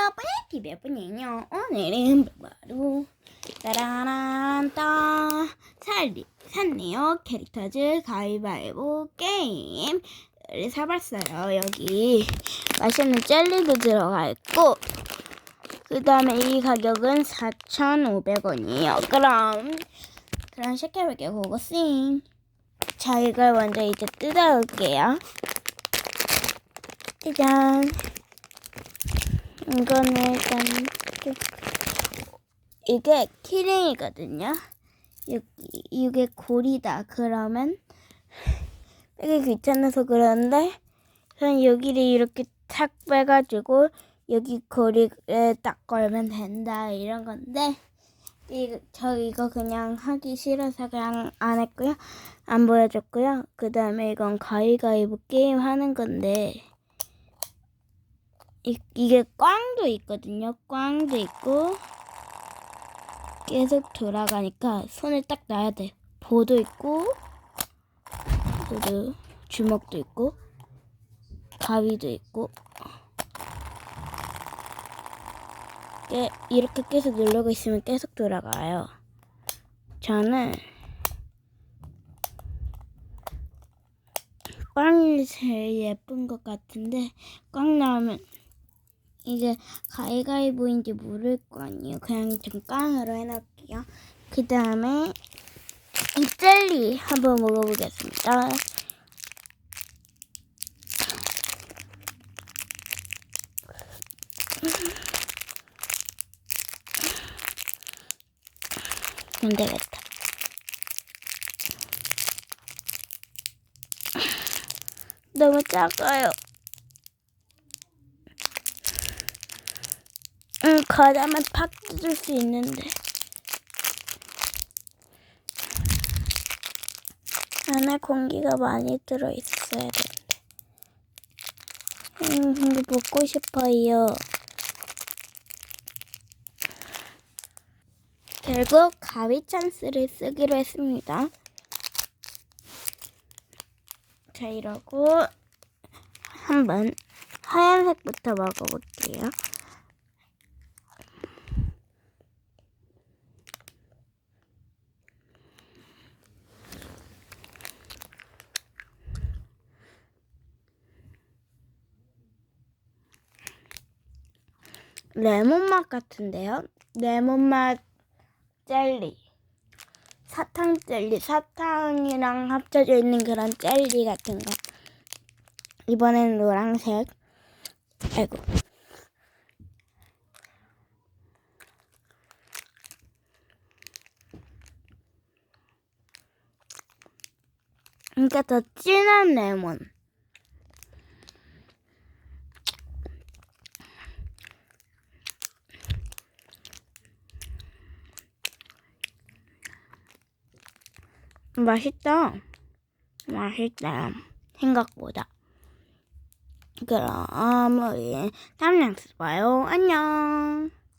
안녕하세요. 뿌니TV 뿌니요. 오늘은 바로 따라란 따 살리 산네요 캐릭터즈 가위바위보 게임을 사봤어요. 여기 맛있는 젤리도 들어가 있고 그 다음에 이 가격은 4,500원이에요. 그럼 그럼 시켜볼게요. 고고싱. 자 이걸 먼저 이제 뜯어올게요. 짜잔. 이거는 일단 좀- 이게 키링이거든요. 여기 이게 골이다. 그러면 빼기 귀찮아서 그러는데 그냥 여기를 이렇게 탁 빼가지고 여기 고리에 딱 걸면 된다 이런 건데 이거 저 이거 그냥 하기 싫어서 그냥 안 했고요. 안 보여줬고요. 그 다음에 이건 가위가위보 게임 하는 건데 이, 이게 꽝도 있거든요. 꽝도 있고 계속 돌아가니까 손을 딱 놔야 돼. 보도 있고 보도 주먹도 있고 가위도 있고 깨- 이렇게 계속 누르고 있으면 계속 돌아가요. 저는 꽝이 제일 예쁜 것 같은데 꽝 나오면 이게 가위가위보인지 모를 거 아니에요. 그냥 좀 깡으로 해놓을게요. 그 다음에 이 젤리 한번 먹어보겠습니다. 안 되겠다. 너무 작아요. 응, 과자만 팍 뜯을 수 있는데. 안에 공기가 많이 들어있어야 되는데. 음, 근데 먹고 싶어요. 결국 가위 찬스를 쓰기로 했습니다. 자, 이러고 한번 하얀색부터 먹어볼게요. 레몬 맛 같은데요? 레몬 맛 젤리. 사탕 젤리. 사탕이랑 합쳐져 있는 그런 젤리 같은 거. 이번엔 노란색. 아이고. 그러니까 더 진한 레몬. 맛있다. 맛있다. 생각보다. 그럼 우리 다음 영상 봐요. 안녕.